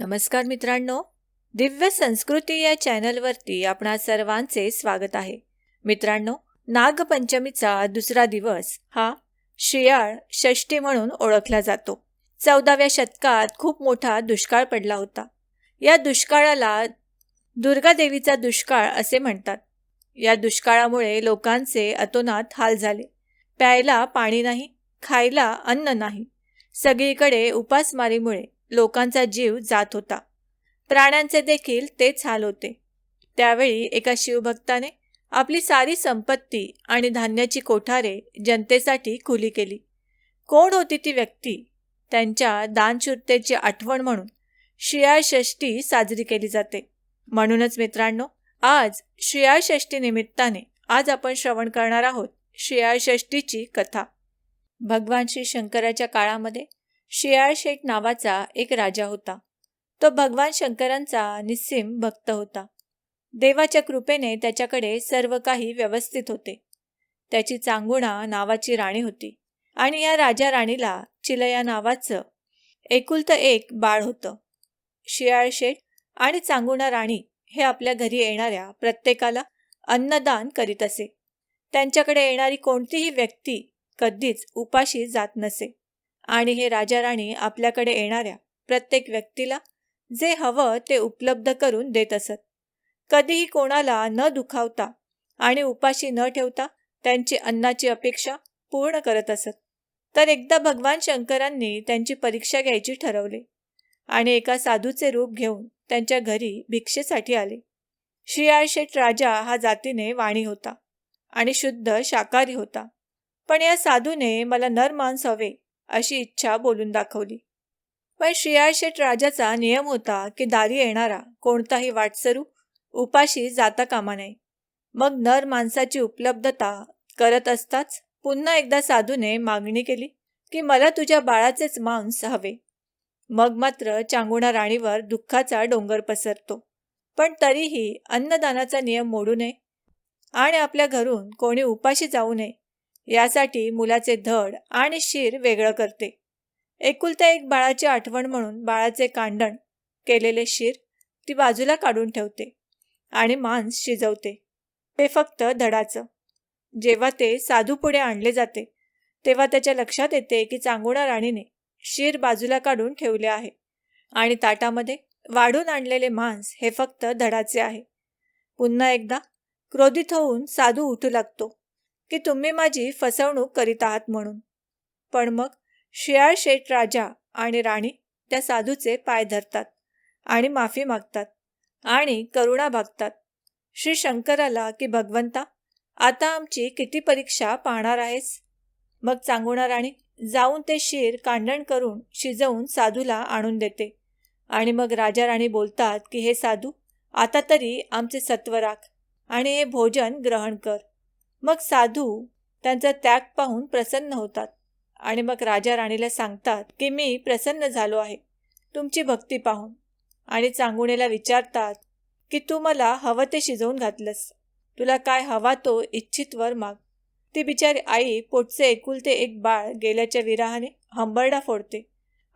नमस्कार मित्रांनो दिव्य संस्कृती या चॅनलवरती आपणा सर्वांचे स्वागत आहे. मित्रांनो नागपंचमीचा दुसरा दिवस हा शियाळ षष्टी म्हणून ओळखला जातो. चौदाव्या शतकात खूप मोठा दुष्काळ पडला होता. या दुष्काळाला दुर्गादेवीचा दुष्काळ असे म्हणतात. या दुष्काळामुळे लोकांचे अतोनात हाल झाले. प्यायला पाणी नाही खायला अन्न नाही. सगळीकडे उपासमारीमुळे लोकांचा जीव जात होता. प्राण्यांचे देखील तेच हाल होते. त्यावेळी एका शिवभक्ताने आपली सारी संपत्ती आणि धान्याची कोठारे जनतेसाठी खुली केली. कोण होती ती व्यक्ती? त्यांच्या दानशूरतेची आठवण म्हणून शियाळ षष्टी साजरी केली जाते. म्हणूनच मित्रांनो आज शियाळ षष्टी निमित्ताने आज आपण श्रवण करणार आहोत शियाळ षष्टीची कथा. भगवान श्री शंकराच्या काळामध्ये शियाळ नावाचा एक राजा होता. तो भगवान शंकरांचा निस्सिम भक्त होता. देवाच्या कृपेने त्याच्याकडे सर्व काही व्यवस्थित होते. त्याची चांगुणा नावाची राणी होती आणि या राजा राणीला चिलया नावाचं एकुलतं एक बाळ होतं. शियाळ आणि चांगुणा राणी हे आपल्या घरी येणाऱ्या प्रत्येकाला अन्नदान करीत असे. त्यांच्याकडे येणारी कोणतीही व्यक्ती कधीच उपाशी जात नसे. आणि हे राजा राणी आपल्याकडे येणाऱ्या प्रत्येक व्यक्तीला जे हवं ते उपलब्ध करून देत असत. कधीही कोणाला न दुखावता आणि उपाशी न ठेवता त्यांची अन्नाची अपेक्षा पूर्ण करत असत. तर एकदा भगवान शंकरांनी त्यांची परीक्षा घ्यायची ठरवले आणि एका साधूचे रूप घेऊन त्यांच्या घरी भिक्षेसाठी आले. शियाळशेठ राजा हा जातीने वाणी होता आणि शुद्ध शाकाहारी होता. पण या साधूने मला नर मांस हवे अशी इच्छा बोलून दाखवली. पण श्रियाळशेठ राजाचा नियम होता की दारी येणारा कोणताही वाटसरू उपाशी जाता कामा नये. मग नर माणसाची उपलब्धता करत असताच पुन्हा एकदा साधूने मागणी केली की मला तुझ्या बाळाचेच मांस हवे. मग मात्र चांगुणा राणीवर दुःखाचा डोंगर पसरतो. पण तरीही अन्नदानाचा नियम मोडू नये आणि आपल्या घरून कोणी उपाशी जाऊ नये यासाठी मुलाचे धड आणि शिर वेगळं करते. एकुलता एक बाळाची आठवण म्हणून बाळाचे कांडण केलेले शिर ती बाजूला काढून ठेवते आणि मांस शिजवते. ते फक्त धडाचं. जेव्हा ते साधू पुढे आणले जाते तेव्हा त्याच्या लक्षात येते की चांगुणा राणीने शिर बाजूला काढून ठेवले आहे आणि ताटामध्ये वाढून आणलेले मांस हे फक्त धडाचे आहे. पुन्हा एकदा क्रोधित होऊन साधू उठू लागतो. की तुम्ही माझी फसवणूक करीत आहात म्हणून. पण मग शियाळ शेठ राजा आणि राणी त्या साधूचे पाय धरतात आणि माफी मागतात आणि करुणा भागतात. श्री शंकराला की भगवंता आता आमची किती परीक्षा पाहणार आहेस? मग चांगुणा राणी जाऊन ते शिर कांडण करून शिजवून साधूला आणून देते. आणि मग राजा राणी बोलतात की हे साधू आता तरी आमचे सत्व राख आणि हे भोजन ग्रहण कर. मग साधू त्यांचा त्याग पाहून प्रसन्न होतात आणि मग राजा राणीला सांगतात की मी प्रसन्न झालो आहे. तुमची भक्ती पाहून. आणि चांगुणेला विचारतात की तू मला हवं ते शिजवून घातलंस. तुला काय हवा तो इच्छित वर माग. ती बिचारी आई पोटचे एकुलते एक बाळ गेल्याच्या विराहाने हंबरडा फोडते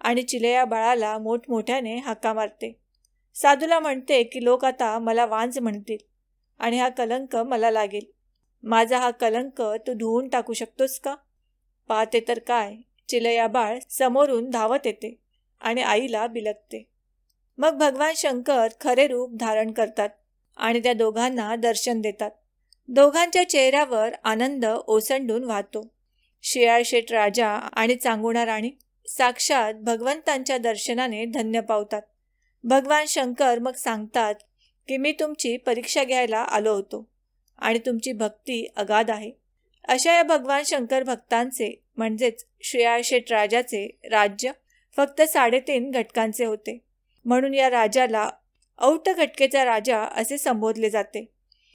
आणि चिलया बाळाला मोठमोठ्याने हाका मारते. साधूला म्हणते की लोक आता मला वांज म्हणतील आणि हा कलंक मला लागेल. माझा हा कलंक तू धुवून टाकू शकतोस का? पाहते तर काय चिलया बाळ समोरून धावत येते आणि आईला बिलकते मग भगवान शंकर खरे रूप धारण करतात आणि त्या दोघांना दर्शन देतात. दोघांच्या चेहऱ्यावर आनंद ओसंडून वाहतो. शियाळशेठ राजा आणि चांगुणा राणी साक्षात भगवंतांच्या दर्शनाने धन्य पावतात. भगवान शंकर मग सांगतात की मी तुमची परीक्षा घ्यायला आलो होतो. आणि तुमची भक्ती अगाध आहे. अशा या भगवान शंकर भक्तांचे म्हणजेच श्रेयाशेठ राजाचे राज्य फक्त साडेतीन घटकांचे होते. म्हणून या राजाला औट घटकेचा राजा असे संबोधले जाते.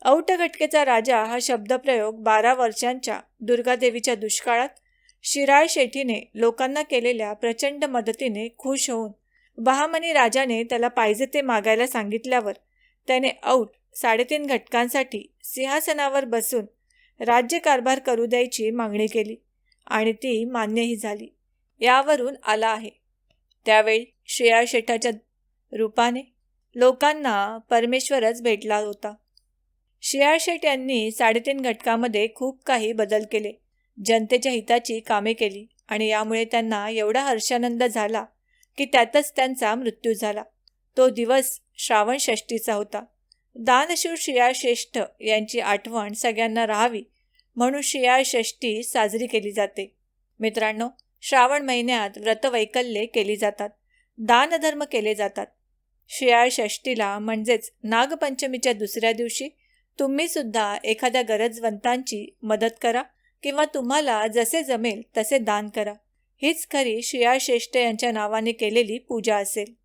औट घटकेचा राजा हा शब्दप्रयोग बारा वर्षांच्या दुर्गादेवीच्या दुष्काळात शिराळ शेठीने लोकांना केलेल्या प्रचंड मदतीने खुश होऊन बहामनी राजाने त्याला पाहिजे ते मागायला सांगितल्यावर त्याने औट साडेतीन घटकांसाठी सिंहासनावर बसून राज्यकारभार करू द्यायची मागणी केली आणि ती मान्यही झाली. यावरून आला आहे. त्यावेळी श्रेया शेठाच्या रूपाने लोकांना परमेश्वरच भेटला होता. शियाळ शेठ यांनी साडेतीन घटकामध्ये खूप काही बदल केले. जनतेच्या हिताची कामे केली आणि यामुळे त्यांना एवढा हर्षानंद झाला की त्यातच त्यांचा मृत्यू झाला. तो दिवस श्रावण षष्टीचा होता. दानशूर शियाळ श्रेष्ठ यांची आठवण सगळ्यांना राहावी म्हणून शियाळ साजरी केली जाते. मित्रांनो श्रावण महिन्यात व्रतवैकल्ये केली जातात. दानधर्म केले जातात. शियाळ म्हणजेच नागपंचमीच्या दुसऱ्या दिवशी तुम्ही सुद्धा एखाद्या गरजवंतांची मदत करा किंवा तुम्हाला जसे जमेल तसे दान करा. हीच खरी शियाळ श्रेष्ठ यांच्या नावाने केलेली पूजा असेल.